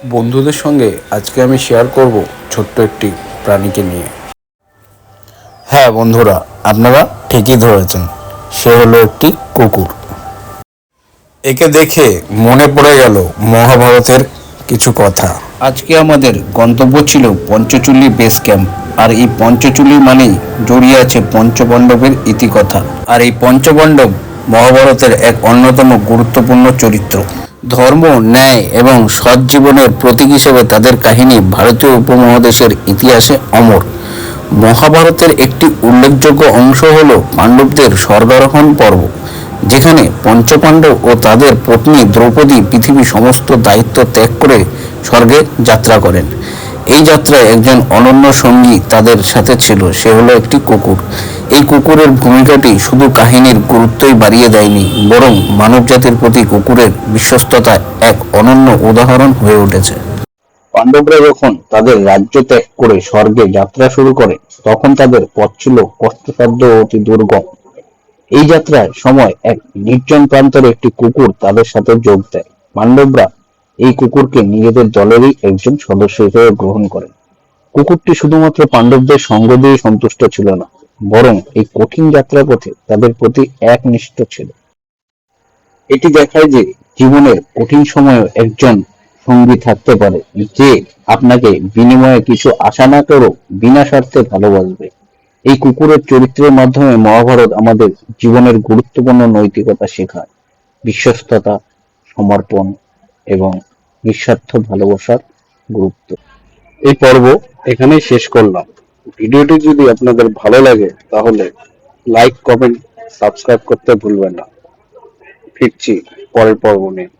বন্ধুদের সঙ্গে আজকে আমি শেয়ার করব ছোট্ট একটি প্রাণীকে নিয়ে। হ্যাঁ বন্ধুরা, আপনারা ঠিকই ধরেছেন, সে হলো একটি কুকুর। একে দেখে মনে পড়ে গেল মহাভারতের কিছু কথা। আজকে আমাদের গন্তব্য ছিল পঞ্চচুল্লি বেস ক্যাম্প। আর এই পঞ্চচুল্লি মানেই জড়িয়ে আছে পঞ্চপাণ্ডবের ইতিকথা। আর এই পঞ্চপাণ্ডব মহাভারতের এক অন্যতম গুরুত্বপূর্ণ চরিত্র। ধর্ম, ন্যায় এবং সৎ জীবনের প্রতীক হিসেবে তাদের কাহিনী ভারতীয় উপমহাদেশের ইতিহাসে অমর। মহাভারতের একটি উল্লেখযোগ্য অংশ হল পাণ্ডবদের স্বর্গারোহণ পর্ব, যেখানে পঞ্চপাণ্ডব ও তাদের পত্নী দ্রৌপদী পৃথিবী সমস্ত দায়িত্ব ত্যাগ করে স্বর্গে যাত্রা করেন। এই যাত্রায় একজন অনন্য সঙ্গী তাদের সাথে ছিল, সে হলো একটি কুকুর। এই কুকুরের ভূমিকাটি শুধু কাহিনীর গুরুত্বই বাড়িয়ে দেয়নি, বরং মানবজাতির প্রতি কুকুরের বিশ্বস্ততা এক অনন্য উদাহরণ হয়ে উঠেছে। পাণ্ডবরা যখন তাদের রাজ্য ত্যাগ করে স্বর্গে যাত্রা শুরু করে, তখন তাদের পথ ছিল কষ্টসাধ্য অতি দুর্গম। এই যাত্রায় সময় এক নির্জন প্রান্তরে একটি কুকুর তাদের সাথে যোগ দেয়। পাণ্ডবরা এই কুকুরকে নিজেদের দলেরই একজন সদস্য হিসেবে গ্রহণ করেন। কুকুরটি শুধুমাত্র পাণ্ডবদের সঙ্গ দিয়ে সন্তুষ্ট ছিল না, বরং এই কঠিন যাত্রার পথে তাদের প্রতি একনিষ্ঠ ছিল। এটি দেখায় যে জীবনের কঠিন সময়েও একজন সঙ্গী থাকতে পারে, যে আপনাকে বিনিময়ে কিছু আশা না করেও বিনা স্বার্থে ভালোবাসবে। এই কুকুরের চরিত্রের মাধ্যমে মহাভারত আমাদের জীবনের গুরুত্বপূর্ণ নৈতিকতা শেখায়। বিশ্বস্ততা, সমর্পণ এবং নিঃস্বার্থ ভালোবাসার গুরুত্ব। এই পর্ব এখানেই শেষ করলাম। ভিডিওটি যদি আপনাদের ভালো লাগে, তাহলে লাইক কমেন্ট সাবস্ক্রাইব করতে ভুলবেন না। ফিরছি পরের পর্ব নিয়ে।